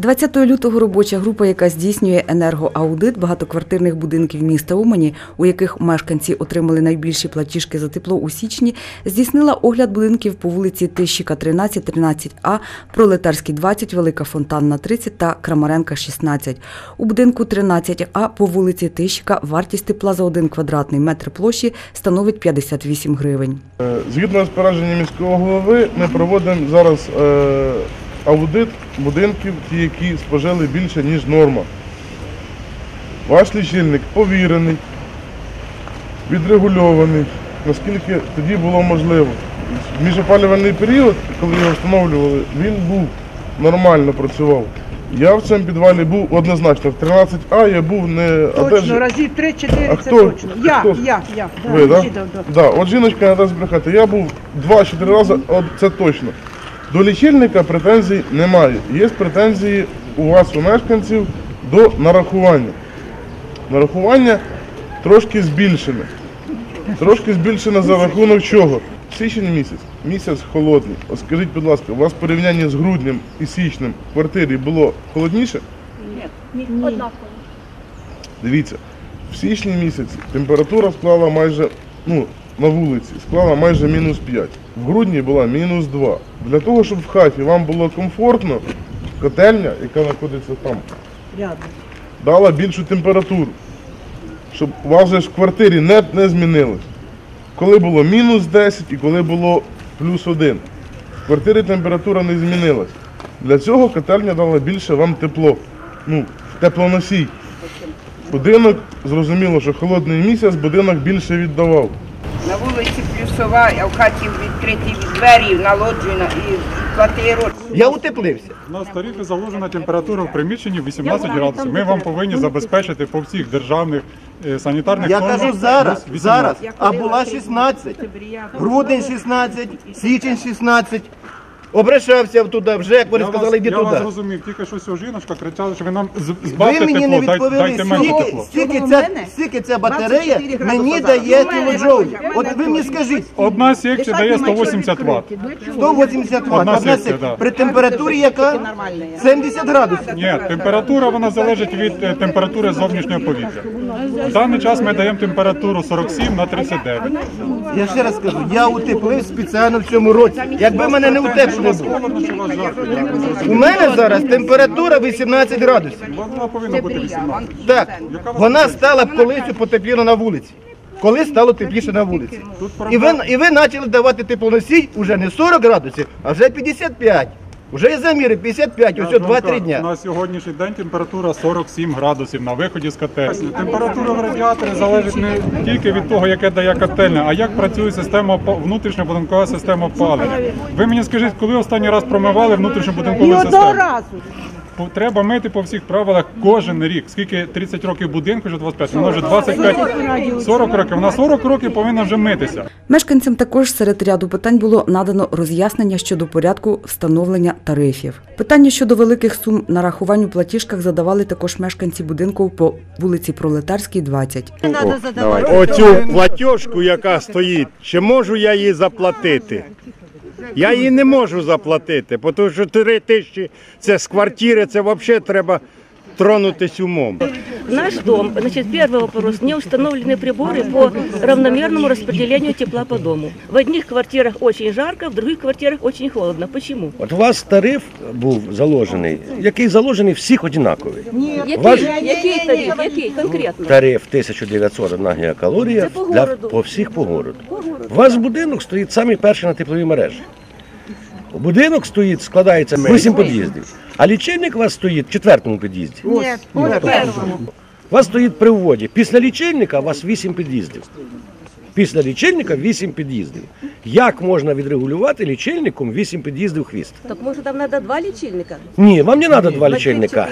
20 лютого робоча група, яка здійснює енергоаудит багатоквартирних будинків міста Умані, у яких мешканці отримали найбільші платіжки за тепло у січні, здійснила огляд будинків по вулиці Тищика 13, 13А, Пролетарській 20, Велика Фонтанна 30 та Крамаренка 16. У будинку 13А по вулиці Тищика вартість тепла за один квадратний метр площі становить 58 гривень. Е, Згідно розпорядження міського голови, ми проводимо зараз е, аудит будинків, ті, які спожили більше, ніж норма. Ваш лічильник повірений, відрегульований, наскільки тоді було можливо. В міжопалювальний період, коли його встановлювали, він був нормально працював. Я в цьому підвалі був однозначно. В 13А я був не Точно, разів 3-4 це хто? точно. Я, Хто? я, я. Ви, да? так? Жидов, да. Да, от жіночка не дасть брехати. Я був два чи три рази, от це точно. До лічильника претензій немає. Є претензії у вас, у мешканців, до нарахування. Нарахування трошки збільшене. Трошки збільшене за рахунок чого? Січень місяць, місяць холодний. От скажіть, будь ласка, у вас в порівнянні з груднем і січнем в квартирі було холодніше? Дивіться, в січні місяці температура склала майже, ну, на вулиці, склала майже мінус 5. В грудні була мінус 2. Для того, щоб в хаті вам було комфортно, котельня, яка знаходиться там, Рядом. дала більшу температуру. Щоб у вас же ж в квартирі не, не змінилось. Коли було мінус 10 і коли було плюс 1. В квартирі температура не змінилась. Для цього котельня дала більше вам тепло. Ну, теплоносій. Будинок, зрозуміло, що холодний місяць будинок більше віддавав. На а в хаті відкриті двері, наложена і квартиру. Я утеплився. У нас тарифі заложена температура в приміщенні 18 градусів. Ми вам повинні забезпечити по всіх державних е, санітарних Я кажу зараз, зараз. А була 16. Грудень 16, січень 16. Обращався туди вже, як вони Я сказали, вас, йди я вас зрозумів, тільки що ця жіночка кричала, що ви нам з- Ви збавте мені тепло, не відповіли, дайте менше скільки, тепло. скільки, ця, скільки ця батарея 24 мені градуса дає зараз. кілоджоуль. От ви мені скажіть, Одна секція дає 180 Вт. 180 Вт, Одна одна секція, да. При температурі яка? 70 градусів. Ні, температура вона залежить від е, температури зовнішнього повітря. В даний час ми даємо температуру 47 на 39. Я ще раз кажу, я утеплив спеціально в цьому році. Якби мене не утеплено було. У мене зараз температура 18 градусів. Вона повинна бути 18. Так, вона стала б колись потепліно на вулиці. Коли стало тепліше на вулиці. І ви, і ви почали давати теплоносій уже не 40 градусів, а вже 55. Вже є заміри 55, ось Я ж вам 2-3 дня. На сьогоднішній день температура 47 градусів на виході з котельні. Температура в радіаторі залежить не тільки від того, яке дає котельня, а як працює система внутрішня внутрішньобудинкова система опалення. Ви мені скажіть, коли останній раз промивали внутрішньобудинкову Ні одного разу. Треба мити по всіх правилах кожен рік. Скільки 30 років будинку, вже 25, вона вже 25, 40 років. Вона 40 років повинна вже митися. Мешканцям також серед ряду питань було надано роз'яснення щодо порядку встановлення тарифів. Питання щодо великих сум нарахувань у платіжках задавали також мешканці будинку по вулиці Пролетарській, 20. Оцю платіжку, яка стоїть, чи можу я її заплатити? Я її не можу заплатити, тому що 3 тисячі це з квартири, це взагалі треба тронутись умом. Наш дом, значит, первый вопрос, не установлены приборы по равномерному распределению тепла по дому. В одних квартирах очень жарко, в других квартирах очень холодно. Почему? От у вас тариф був заложений, який заложений всіх однаковий. Який, Ваш- який тариф, який конкретно? Тариф 1901 гігакалорія Це по для городу. по всіх по городу. У вас будинок стоїть самий перший на тепловій мережі. Будинок стоїть, складається 8 під'їздів, а лічильник у вас стоїть в четвертому під'їзді. Ні, по першому. У вас стоїть при вводі. Після лічильника у вас 8 під'їздів. Після лічильника 8 під'їздів. Як можна відрегулювати лічильником 8 під'їздів хвіст? Так может там надо два лічильника? Ні, вам не треба два лічильника.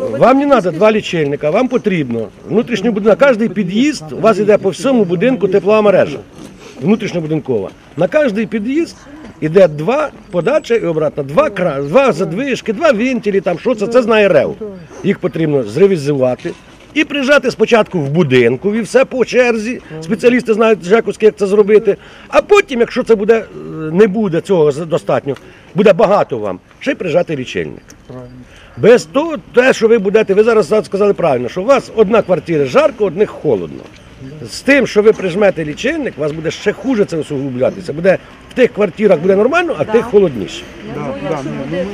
Ну, Вам не треба два лічильника, вам потрібно внутрішній будинок. На кожний під'їзд у вас йде по всьому будинку теплова мережа. Внутрішньобудинкова. На кожний під'їзд іде два подача і обратно, два кра, два задвижки, два вентилі, там що це, це знає РЕВ. Їх потрібно зревізувати. І прижати спочатку в будинку, і все по черзі. Спеціалісти знають Жекуськи, як це зробити. А потім, якщо це буде, не буде цього достатньо, буде багато вам, ще й прижати лічильник. Без того, те, що ви будете, ви зараз сказали правильно, що у вас одна квартира жарко, одних холодно. З тим, що ви прижмете лічильник, у вас буде ще хуже це усугублятися. Буде в тих квартирах буде нормально, а в тих холодніше.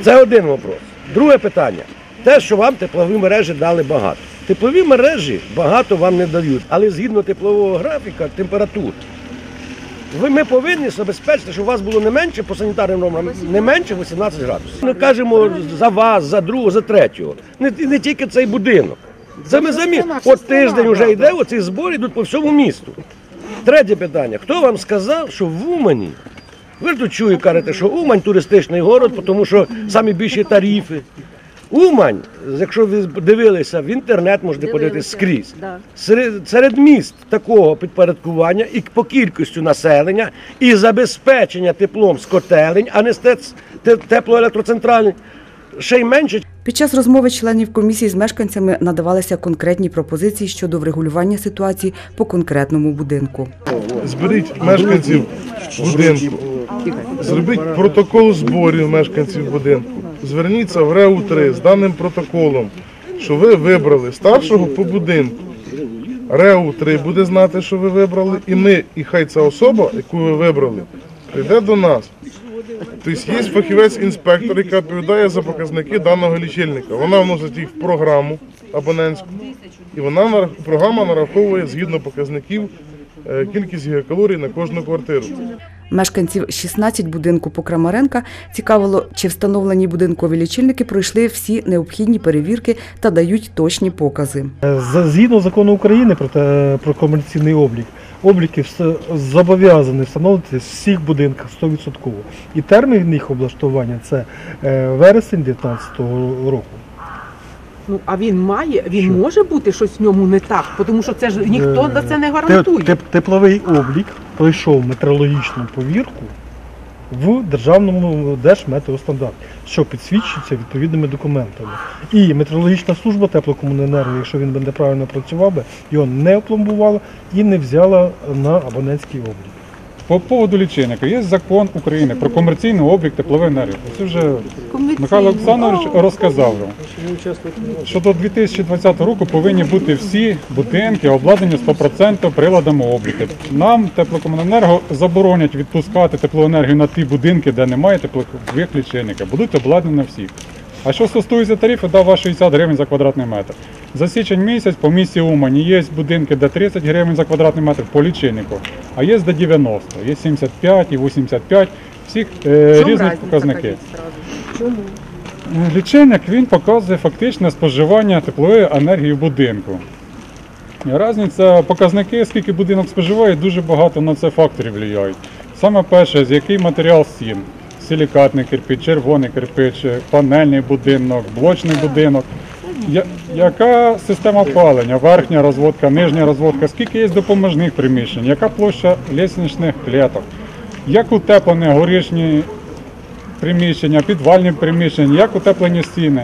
Це один вопрос. Друге питання. Те, що вам теплові мережі дали багато. Теплові мережі багато вам не дають, але згідно теплового графіка, температур. Ви ми повинні забезпечити, щоб у вас було не менше по санітарним нормам, не менше 18 градусів. Ми кажемо за вас, за другого, за третього. Не, не тільки цей будинок. Це ми самі. От тиждень вже йде, оці збори йдуть по всьому місту. Третє питання. Хто вам сказав, що в Умані, ви ж тут чую, кажете, що Умань туристичний город, тому що самі більші тарифи. Умань, якщо ви дивилися в інтернет, можете подивитися скрізь. Серед, серед міст такого підпорядкування і по кількістю населення, і забезпечення теплом з котелень, а не з теплоелектроцентральних, ще й менше. Під час розмови членів комісії з мешканцями надавалися конкретні пропозиції щодо врегулювання ситуації по конкретному будинку. Зберіть мешканців будинку, зробіть протокол зборів мешканців будинку. Зверніться в РЕУ-3 з даним протоколом, що ви вибрали старшого по будинку. РЕУ-3 буде знати, що ви вибрали, і ми, і хай ця особа, яку ви вибрали, прийде до нас. Тобто є фахівець-інспектор, яка відповідає за показники даного лічильника. Вона вносить їх в програму абонентську, і вона програма нараховує згідно показників е, кількість гігакалорій на кожну квартиру. Мешканців 16 будинку по Крамаренка цікавило, чи встановлені будинкові лічильники пройшли всі необхідні перевірки та дають точні покази. Згідно закону України про, те, про комерційний облік, обліки вс- зобов'язані встановити в всіх будинках 100%. І термін їх облаштування це е, вересень 2019 року. Ну, а він має, він може бути щось в ньому не так, тому що це ж ніхто на це не гарантує. гарантує. теп- Тепловий облік пройшов метрологічну повірку в державному держметеостандарті, що підсвідчується відповідними документами. І метрологічна служба теплокомуненерго, якщо він би неправильно працював би, його не опломбувала і не взяла на абонентський облік. По поводу лічильника є закон України про комерційний облік теплової енергії. Це вже Михайло Олександрович розказав що до 2020 року повинні бути всі будинки обладнані 100% приладами обліку. Нам теплокомуненерго заборонять відпускати теплоенергію на ті будинки, де немає теплових лічильників. Будуть обладнані всі. А що стосується тарифу, да, вас 60 гривень за квадратний метр. За січень місяць по місті Умані є будинки, де 30 гривень за квадратний метр по лічильнику, а є де 90, є 75 і 85, всіх е, різні показники. Е, Лічильник він показує фактичне споживання теплової енергії в будинку. І Різниця показники, скільки будинок споживає, дуже багато на це факторів впливають. Саме перше, з який матеріал стін. Силікатний кирпич, червоний кирпич, панельний будинок, блочний будинок. Я- яка система опалення, верхня розводка, нижня розводка, скільки є допоможних приміщень, яка площа лісничних клеток, як утеплені горішні приміщення, підвальні приміщення, як утеплені стіни,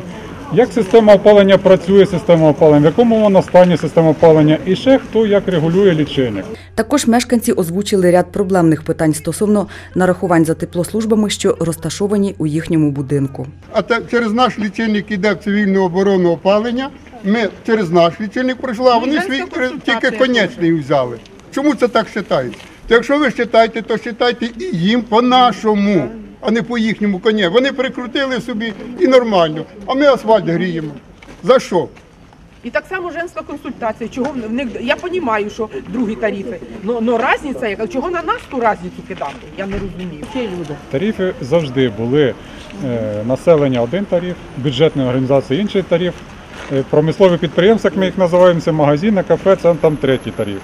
як система опалення працює, система опалення, в якому вона стані система опалення, і ще хто як регулює лічильник. Також мешканці озвучили ряд проблемних питань стосовно нарахувань за тепло службами, що розташовані у їхньому будинку. А те, через наш лічильник іде в цивільну оборону опалення. Ми через наш лічильник пройшли, а вони свій тільки конечний взяли. Чому це так вважається? То якщо ви вважаєте, то вважайте і їм по-нашому, а не по їхньому коні. Вони прикрутили собі і нормально, а ми асфальт гріємо. За що? І так само женська консультація. Чого в них я розумію, що другі тарифи. Ну но різниця, яка чого на нас ту різницю кидати? Я не розумію. Чи люди? Тарифи завжди були е, населення один тариф, бюджетні організації інший тариф, е, промислові підприємства, як ми їх називаємо, це магазини, кафе, це там третій тариф.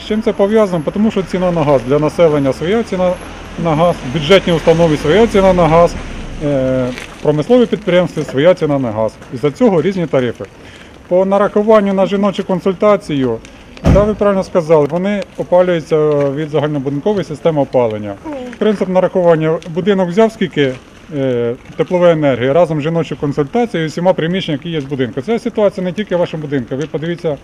З чим це пов'язано? Тому що ціна на газ для населення своя ціна на газ, бюджетні установи своя ціна на газ, е, промислові підприємства своя ціна на газ. І за цього різні тарифи. По нарахуванню на жіночу консультацію, да, ви правильно сказали, вони опалюються від загальнобудинкової системи опалення. Принцип нарахування будинок взяв скільки е, теплової енергії разом з жіночою консультацією і всіма приміщеннями, які є з будинку. Це ситуація не тільки в вашому будинку. Ви подивіться,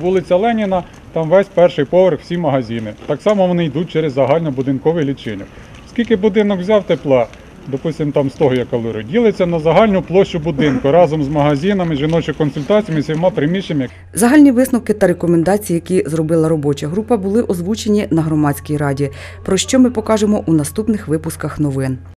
вулиця Леніна, там весь перший поверх, всі магазини. Так само вони йдуть через загальнобудинковий лічильник. Скільки будинок взяв тепла, допустимо, там 100 гігакалорій, ділиться на загальну площу будинку разом з магазинами, жіночими консультаціями, всіма приміщеннями. Загальні висновки та рекомендації, які зробила робоча група, були озвучені на громадській раді, про що ми покажемо у наступних випусках новин.